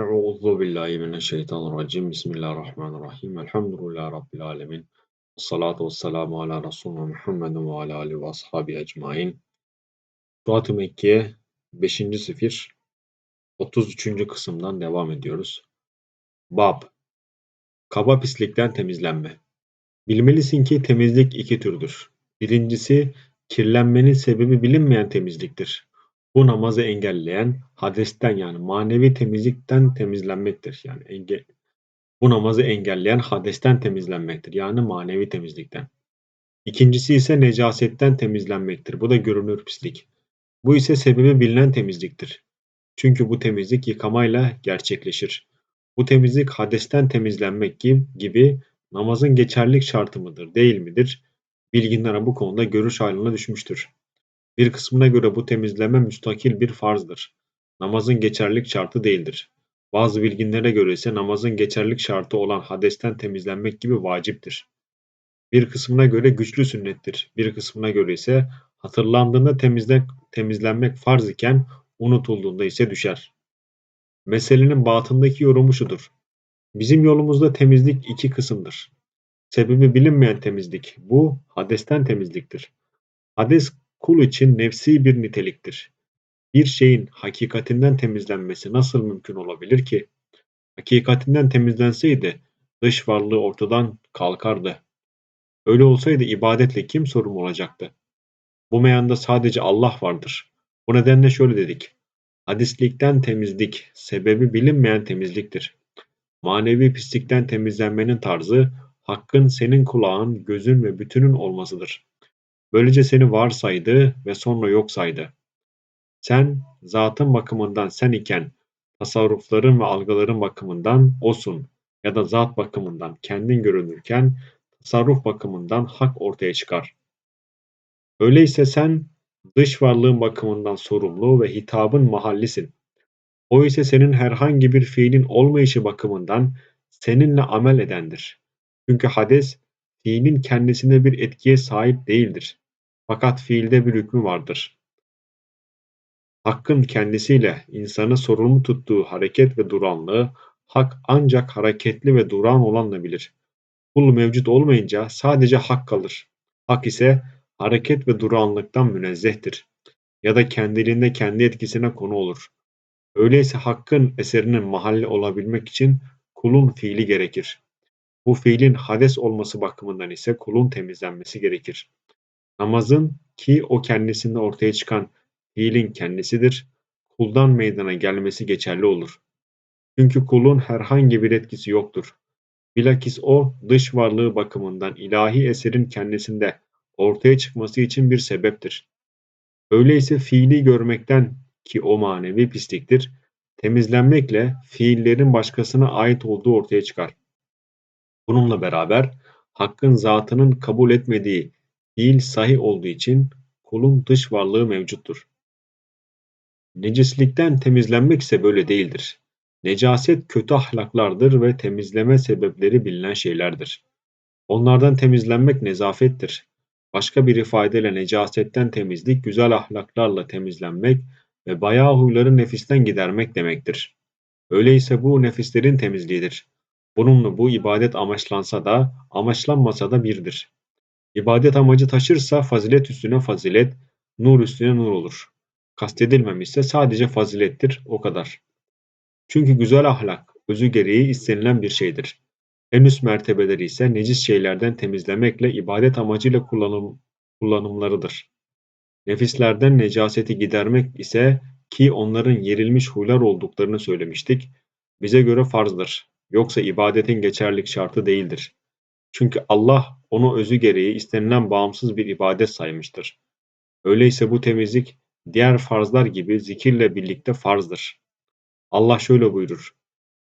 Euzu billahi mineşşeytanirracim. Bismillahirrahmanirrahim. Elhamdülillahi rabbil alamin. Essalatu vesselamu ala Resulina Muhammedin ve ala alihi ve ashabi ecmaîn. Suat-ı Mekke'ye 5. sefir 33. kısımdan devam ediyoruz. Bab Kaba pislikten temizlenme. Bilmelisin ki temizlik iki türdür. Birincisi kirlenmenin sebebi bilinmeyen temizliktir. Bu namazı engelleyen hadesten yani manevi temizlikten temizlenmektir. Yani enge bu namazı engelleyen hadesten temizlenmektir. Yani manevi temizlikten. İkincisi ise necasetten temizlenmektir. Bu da görünür pislik. Bu ise sebebi bilinen temizliktir. Çünkü bu temizlik yıkamayla gerçekleşir. Bu temizlik hadesten temizlenmek gibi namazın geçerlik şartı mıdır, değil midir? Bilginlere bu konuda görüş ayrılığına düşmüştür. Bir kısmına göre bu temizleme müstakil bir farzdır. Namazın geçerlik şartı değildir. Bazı bilginlere göre ise namazın geçerlik şartı olan hadesten temizlenmek gibi vaciptir. Bir kısmına göre güçlü sünnettir. Bir kısmına göre ise hatırlandığında temizle, temizlenmek farz iken unutulduğunda ise düşer. Meselenin batındaki yorumu şudur. Bizim yolumuzda temizlik iki kısımdır. Sebebi bilinmeyen temizlik. Bu hadesten temizliktir. Hades kul için nefsi bir niteliktir. Bir şeyin hakikatinden temizlenmesi nasıl mümkün olabilir ki? Hakikatinden temizlenseydi dış varlığı ortadan kalkardı. Öyle olsaydı ibadetle kim sorumlu olacaktı? Bu meyanda sadece Allah vardır. Bu nedenle şöyle dedik. Hadislikten temizlik, sebebi bilinmeyen temizliktir. Manevi pislikten temizlenmenin tarzı, hakkın senin kulağın, gözün ve bütünün olmasıdır. Böylece seni var saydı ve sonra yok saydı. Sen zatın bakımından sen iken tasarrufların ve algıların bakımından osun ya da zat bakımından kendin görünürken tasarruf bakımından hak ortaya çıkar. Öyleyse sen dış varlığın bakımından sorumlu ve hitabın mahallisin. O ise senin herhangi bir fiilin olmayışı bakımından seninle amel edendir. Çünkü hades fiilin kendisine bir etkiye sahip değildir. Fakat fiilde bir hükmü vardır. Hakkın kendisiyle insanı sorumlu tuttuğu hareket ve duranlığı hak ancak hareketli ve duran olanla bilir. Kul mevcut olmayınca sadece hak kalır. Hak ise hareket ve duranlıktan münezzehtir. Ya da kendiliğinde kendi etkisine konu olur. Öyleyse hakkın eserinin mahalli olabilmek için kulun fiili gerekir. Bu fiilin hades olması bakımından ise kulun temizlenmesi gerekir. Namazın ki o kendisinde ortaya çıkan fiilin kendisidir, kuldan meydana gelmesi geçerli olur. Çünkü kulun herhangi bir etkisi yoktur. Bilakis o dış varlığı bakımından ilahi eserin kendisinde ortaya çıkması için bir sebeptir. Öyleyse fiili görmekten ki o manevi pisliktir, temizlenmekle fiillerin başkasına ait olduğu ortaya çıkar. Bununla beraber hakkın zatının kabul etmediği fiil sahih olduğu için kulun dış varlığı mevcuttur. Necislikten temizlenmek ise böyle değildir. Necaset kötü ahlaklardır ve temizleme sebepleri bilinen şeylerdir. Onlardan temizlenmek nezafettir. Başka bir ifadeyle necasetten temizlik güzel ahlaklarla temizlenmek ve bayağı huyları nefisten gidermek demektir. Öyleyse bu nefislerin temizliğidir. Bununla bu ibadet amaçlansa da amaçlanmasa da birdir. İbadet amacı taşırsa fazilet üstüne fazilet, nur üstüne nur olur. Kastedilmemişse sadece fazilettir, o kadar. Çünkü güzel ahlak, özü gereği istenilen bir şeydir. En üst mertebeleri ise necis şeylerden temizlemekle ibadet amacıyla kullanım, kullanımlarıdır. Nefislerden necaseti gidermek ise ki onların yerilmiş huylar olduklarını söylemiştik, bize göre farzdır. Yoksa ibadetin geçerlik şartı değildir. Çünkü Allah onu özü gereği istenilen bağımsız bir ibadet saymıştır. Öyleyse bu temizlik diğer farzlar gibi zikirle birlikte farzdır. Allah şöyle buyurur.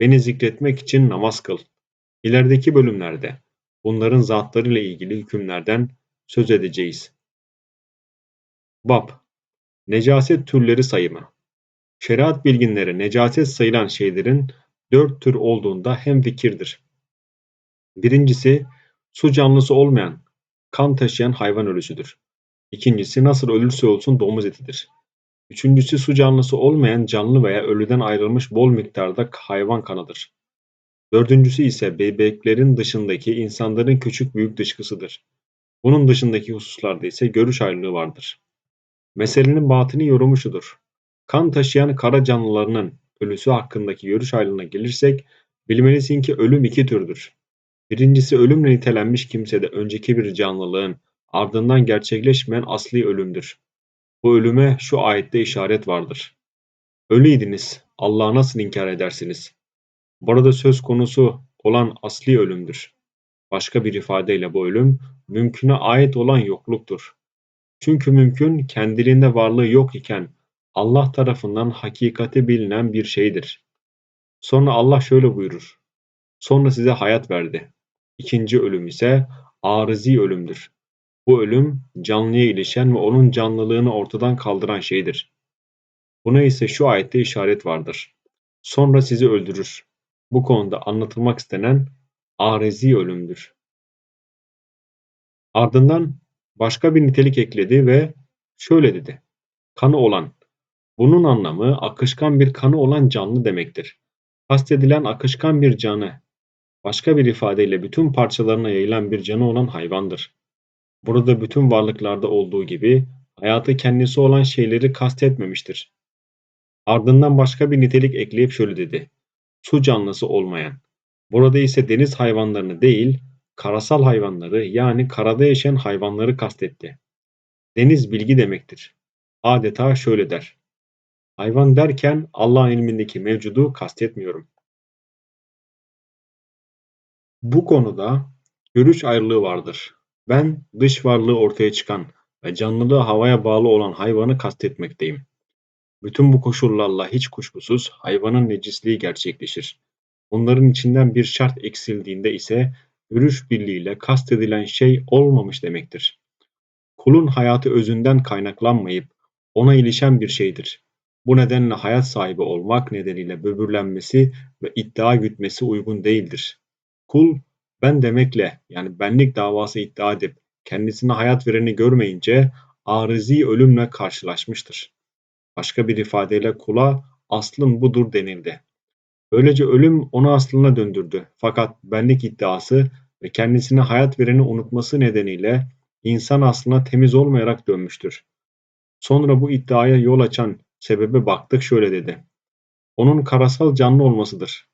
Beni zikretmek için namaz kıl. İlerideki bölümlerde bunların zatlarıyla ilgili hükümlerden söz edeceğiz. Bab Necaset türleri sayımı Şeriat bilginleri necaset sayılan şeylerin dört tür olduğunda hemfikirdir. Birincisi, su canlısı olmayan, kan taşıyan hayvan ölüsüdür. İkincisi, nasıl ölürse olsun domuz etidir. Üçüncüsü su canlısı olmayan canlı veya ölüden ayrılmış bol miktarda hayvan kanıdır. Dördüncüsü ise bebeklerin dışındaki insanların küçük büyük dışkısıdır. Bunun dışındaki hususlarda ise görüş ayrılığı vardır. Meselenin batini yorumu şudur. Kan taşıyan kara canlılarının ölüsü hakkındaki görüş ayrılığına gelirsek, bilmelisin ki ölüm iki türdür. Birincisi ölümle nitelenmiş kimsede önceki bir canlılığın ardından gerçekleşmeyen asli ölümdür. Bu ölüme şu ayette işaret vardır. Ölüydiniz, Allah'ı nasıl inkar edersiniz? Burada söz konusu olan asli ölümdür. Başka bir ifadeyle bu ölüm, mümküne ait olan yokluktur. Çünkü mümkün kendiliğinde varlığı yok iken Allah tarafından hakikati bilinen bir şeydir. Sonra Allah şöyle buyurur. Sonra size hayat verdi. İkinci ölüm ise arızi ölümdür. Bu ölüm canlıya ilişen ve onun canlılığını ortadan kaldıran şeydir. Buna ise şu ayette işaret vardır. Sonra sizi öldürür. Bu konuda anlatılmak istenen arızi ölümdür. Ardından başka bir nitelik ekledi ve şöyle dedi. Kanı olan. Bunun anlamı akışkan bir kanı olan canlı demektir. Kastedilen akışkan bir canı, başka bir ifadeyle bütün parçalarına yayılan bir canı olan hayvandır. Burada bütün varlıklarda olduğu gibi hayatı kendisi olan şeyleri kastetmemiştir. Ardından başka bir nitelik ekleyip şöyle dedi. Su canlısı olmayan. Burada ise deniz hayvanlarını değil, karasal hayvanları yani karada yaşayan hayvanları kastetti. Deniz bilgi demektir. Adeta şöyle der. Hayvan derken Allah'ın ilmindeki mevcudu kastetmiyorum. Bu konuda görüş ayrılığı vardır. Ben dış varlığı ortaya çıkan ve canlılığı havaya bağlı olan hayvanı kastetmekteyim. Bütün bu koşullarla hiç kuşkusuz hayvanın necisliği gerçekleşir. Bunların içinden bir şart eksildiğinde ise görüş birliğiyle kastedilen şey olmamış demektir. Kulun hayatı özünden kaynaklanmayıp ona ilişen bir şeydir. Bu nedenle hayat sahibi olmak nedeniyle böbürlenmesi ve iddia gütmesi uygun değildir. Kul ben demekle yani benlik davası iddia edip kendisine hayat vereni görmeyince arızi ölümle karşılaşmıştır. Başka bir ifadeyle kula aslın budur denildi. Böylece ölüm onu aslına döndürdü. Fakat benlik iddiası ve kendisine hayat vereni unutması nedeniyle insan aslına temiz olmayarak dönmüştür. Sonra bu iddiaya yol açan sebebe baktık şöyle dedi. Onun karasal canlı olmasıdır.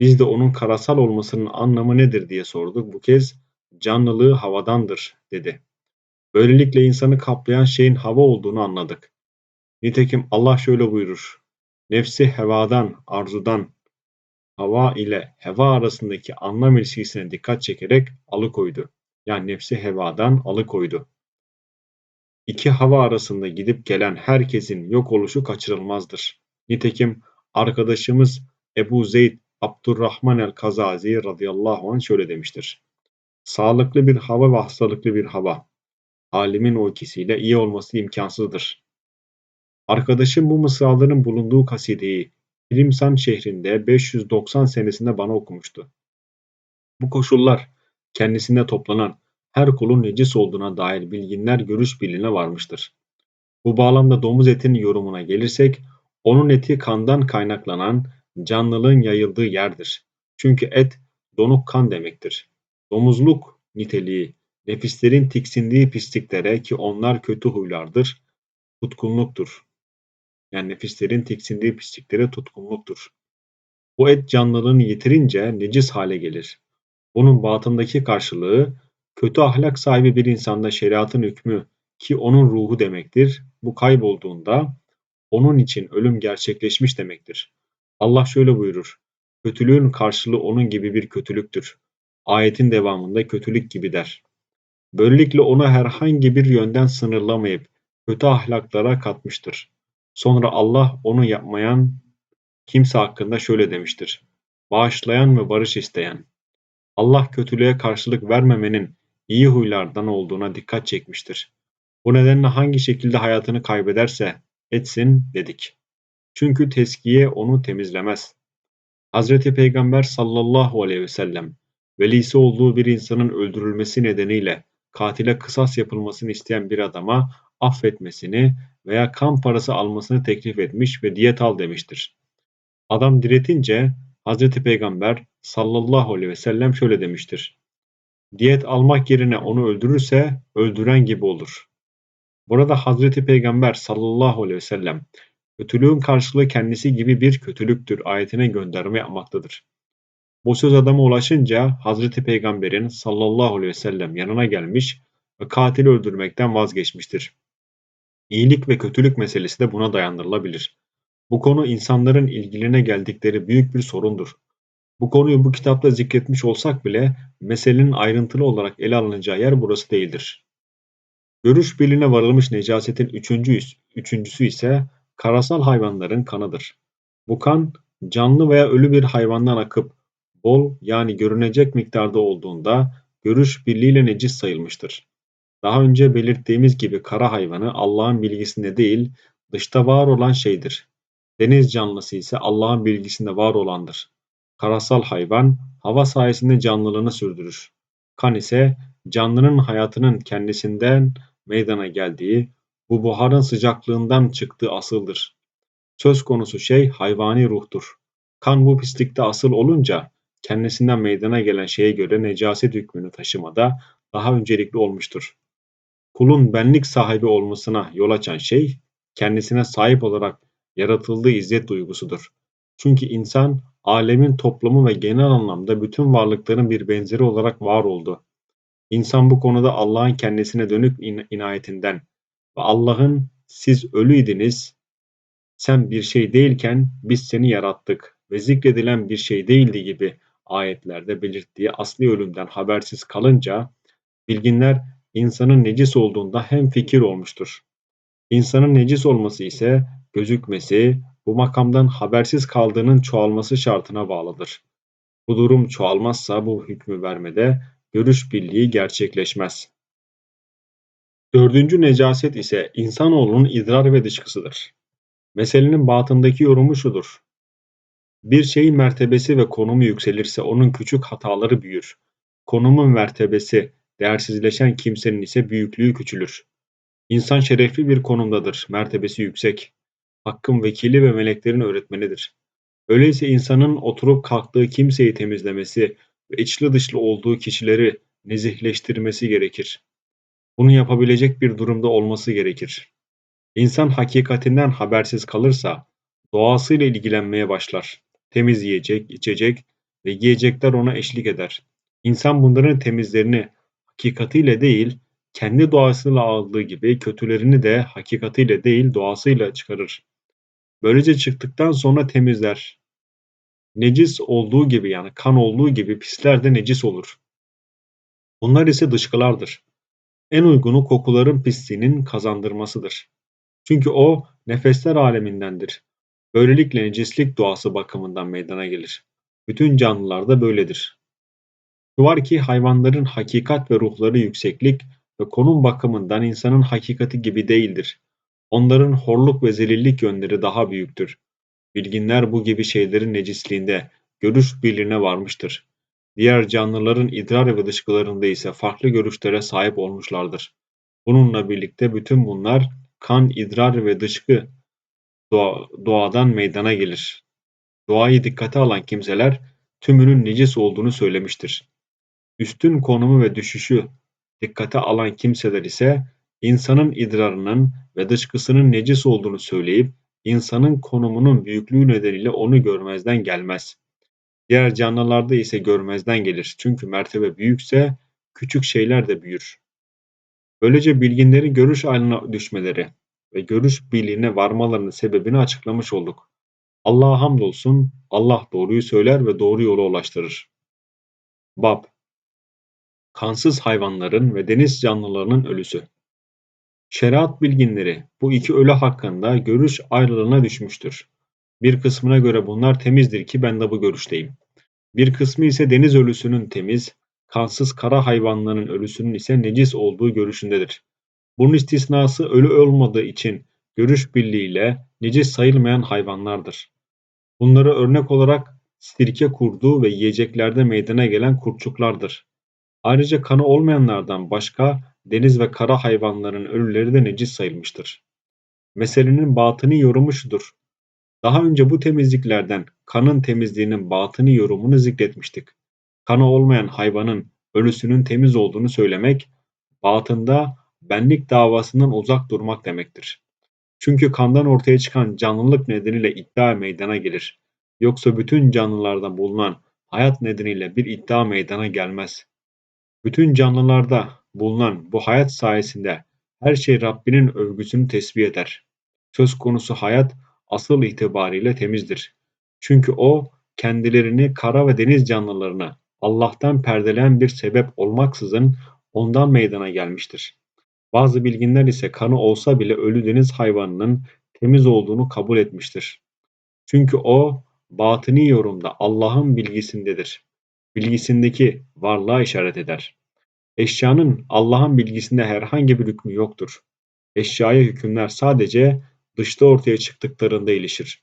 Biz de onun karasal olmasının anlamı nedir diye sorduk. Bu kez canlılığı havadandır dedi. Böylelikle insanı kaplayan şeyin hava olduğunu anladık. Nitekim Allah şöyle buyurur. Nefsi hevadan, arzudan, hava ile heva arasındaki anlam ilişkisine dikkat çekerek alıkoydu. Yani nefsi hevadan alıkoydu. İki hava arasında gidip gelen herkesin yok oluşu kaçırılmazdır. Nitekim arkadaşımız Ebu Zeyd Abdurrahman el-Kazazi radıyallahu anh şöyle demiştir. Sağlıklı bir hava ve hastalıklı bir hava. Alimin o ikisiyle iyi olması imkansızdır. Arkadaşım bu mısraların bulunduğu kasideyi Kilimsan şehrinde 590 senesinde bana okumuştu. Bu koşullar kendisinde toplanan her kulun necis olduğuna dair bilginler görüş birliğine varmıştır. Bu bağlamda domuz etinin yorumuna gelirsek, onun eti kandan kaynaklanan canlılığın yayıldığı yerdir. Çünkü et donuk kan demektir. Domuzluk niteliği nefislerin tiksindiği pisliklere ki onlar kötü huylardır, tutkunluktur. Yani nefislerin tiksindiği pisliklere tutkunluktur. Bu et canlılığını yitirince necis hale gelir. Bunun batındaki karşılığı kötü ahlak sahibi bir insanda şeriatın hükmü ki onun ruhu demektir. Bu kaybolduğunda onun için ölüm gerçekleşmiş demektir. Allah şöyle buyurur. Kötülüğün karşılığı onun gibi bir kötülüktür. Ayetin devamında kötülük gibi der. Böylelikle onu herhangi bir yönden sınırlamayıp kötü ahlaklara katmıştır. Sonra Allah onu yapmayan kimse hakkında şöyle demiştir. Bağışlayan ve barış isteyen. Allah kötülüğe karşılık vermemenin iyi huylardan olduğuna dikkat çekmiştir. Bu nedenle hangi şekilde hayatını kaybederse etsin dedik. Çünkü teskiye onu temizlemez. Hazreti Peygamber sallallahu aleyhi ve sellem velisi olduğu bir insanın öldürülmesi nedeniyle katile kısas yapılmasını isteyen bir adama affetmesini veya kan parası almasını teklif etmiş ve diyet al demiştir. Adam diretince Hazreti Peygamber sallallahu aleyhi ve sellem şöyle demiştir. Diyet almak yerine onu öldürürse öldüren gibi olur. Burada Hazreti Peygamber sallallahu aleyhi ve sellem kötülüğün karşılığı kendisi gibi bir kötülüktür ayetine gönderme yapmaktadır. Bu söz adama ulaşınca Hazreti Peygamber'in sallallahu aleyhi ve sellem yanına gelmiş ve katili öldürmekten vazgeçmiştir. İyilik ve kötülük meselesi de buna dayandırılabilir. Bu konu insanların ilgilerine geldikleri büyük bir sorundur. Bu konuyu bu kitapta zikretmiş olsak bile meselenin ayrıntılı olarak ele alınacağı yer burası değildir. Görüş birliğine varılmış necasetin üçüncü, üçüncüsü ise karasal hayvanların kanıdır. Bu kan canlı veya ölü bir hayvandan akıp bol yani görünecek miktarda olduğunda görüş birliğiyle necis sayılmıştır. Daha önce belirttiğimiz gibi kara hayvanı Allah'ın bilgisinde değil, dışta var olan şeydir. Deniz canlısı ise Allah'ın bilgisinde var olandır. Karasal hayvan hava sayesinde canlılığını sürdürür. Kan ise canlının hayatının kendisinden meydana geldiği, bu buharın sıcaklığından çıktığı asıldır. Söz konusu şey hayvani ruhtur. Kan bu pislikte asıl olunca kendisinden meydana gelen şeye göre necaset hükmünü taşımada daha öncelikli olmuştur. Kulun benlik sahibi olmasına yol açan şey, kendisine sahip olarak yaratıldığı izzet duygusudur. Çünkü insan, alemin toplumu ve genel anlamda bütün varlıkların bir benzeri olarak var oldu. İnsan bu konuda Allah'ın kendisine dönük in inayetinden ve Allah'ın siz ölüydiniz, sen bir şey değilken biz seni yarattık ve zikredilen bir şey değildi gibi ayetlerde belirttiği asli ölümden habersiz kalınca bilginler insanın necis olduğunda hem fikir olmuştur. İnsanın necis olması ise gözükmesi, bu makamdan habersiz kaldığının çoğalması şartına bağlıdır. Bu durum çoğalmazsa bu hükmü vermede görüş birliği gerçekleşmez. Dördüncü necaset ise insanoğlunun idrar ve dışkısıdır. Meselenin batındaki yorumu şudur. Bir şeyin mertebesi ve konumu yükselirse onun küçük hataları büyür. Konumun mertebesi değersizleşen kimsenin ise büyüklüğü küçülür. İnsan şerefli bir konumdadır, mertebesi yüksek. Hakkın vekili ve meleklerin öğretmenidir. Öyleyse insanın oturup kalktığı kimseyi temizlemesi ve içli dışlı olduğu kişileri nezihleştirmesi gerekir. Bunu yapabilecek bir durumda olması gerekir. İnsan hakikatinden habersiz kalırsa doğasıyla ilgilenmeye başlar. Temiz yiyecek, içecek ve giyecekler ona eşlik eder. İnsan bunların temizlerini hakikatiyle değil, kendi doğasıyla aldığı gibi kötülerini de hakikatiyle değil doğasıyla çıkarır. Böylece çıktıktan sonra temizler. Necis olduğu gibi yani kan olduğu gibi pisler de necis olur. Bunlar ise dışkılardır. En uygunu kokuların pisliğinin kazandırmasıdır. Çünkü o nefesler alemindendir. Böylelikle necislik doğası bakımından meydana gelir. Bütün canlılar da böyledir. Şu var ki hayvanların hakikat ve ruhları yükseklik ve konum bakımından insanın hakikati gibi değildir. Onların horluk ve zelillik yönleri daha büyüktür. Bilginler bu gibi şeylerin necisliğinde görüş birliğine varmıştır. Diğer canlıların idrar ve dışkılarında ise farklı görüşlere sahip olmuşlardır. Bununla birlikte bütün bunlar kan, idrar ve dışkı doğa, doğadan meydana gelir. Doğayı dikkate alan kimseler tümünün necis olduğunu söylemiştir. Üstün konumu ve düşüşü dikkate alan kimseler ise insanın idrarının ve dışkısının necis olduğunu söyleyip insanın konumunun büyüklüğü nedeniyle onu görmezden gelmez. Diğer canlılarda ise görmezden gelir. Çünkü mertebe büyükse küçük şeyler de büyür. Böylece bilginlerin görüş haline düşmeleri ve görüş birliğine varmalarının sebebini açıklamış olduk. Allah'a hamdolsun, Allah doğruyu söyler ve doğru yola ulaştırır. Bab Kansız hayvanların ve deniz canlılarının ölüsü Şeriat bilginleri bu iki ölü hakkında görüş ayrılığına düşmüştür. Bir kısmına göre bunlar temizdir ki ben de bu görüşteyim. Bir kısmı ise deniz ölüsünün temiz, kansız kara hayvanların ölüsünün ise necis olduğu görüşündedir. Bunun istisnası ölü olmadığı için görüş birliğiyle necis sayılmayan hayvanlardır. Bunları örnek olarak sirke kurdu ve yiyeceklerde meydana gelen kurtçuklardır. Ayrıca kanı olmayanlardan başka deniz ve kara hayvanların ölüleri de necis sayılmıştır. meselenin batını yorumu şudur. Daha önce bu temizliklerden kanın temizliğinin batını yorumunu zikretmiştik. Kanı olmayan hayvanın ölüsünün temiz olduğunu söylemek, batında benlik davasından uzak durmak demektir. Çünkü kandan ortaya çıkan canlılık nedeniyle iddia meydana gelir. Yoksa bütün canlılarda bulunan hayat nedeniyle bir iddia meydana gelmez. Bütün canlılarda bulunan bu hayat sayesinde her şey Rabbinin övgüsünü tesbih eder. Söz konusu hayat asıl itibariyle temizdir. Çünkü o kendilerini kara ve deniz canlılarına Allah'tan perdeleyen bir sebep olmaksızın ondan meydana gelmiştir. Bazı bilginler ise kanı olsa bile ölü deniz hayvanının temiz olduğunu kabul etmiştir. Çünkü o batıni yorumda Allah'ın bilgisindedir. Bilgisindeki varlığa işaret eder. Eşyanın Allah'ın bilgisinde herhangi bir hükmü yoktur. Eşyaya hükümler sadece dışta ortaya çıktıklarında ilişir.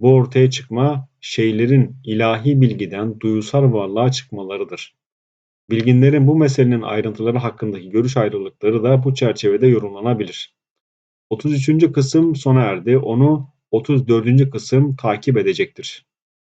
Bu ortaya çıkma şeylerin ilahi bilgiden duyusal varlığa çıkmalarıdır. Bilginlerin bu meselenin ayrıntıları hakkındaki görüş ayrılıkları da bu çerçevede yorumlanabilir. 33. kısım sona erdi. Onu 34. kısım takip edecektir.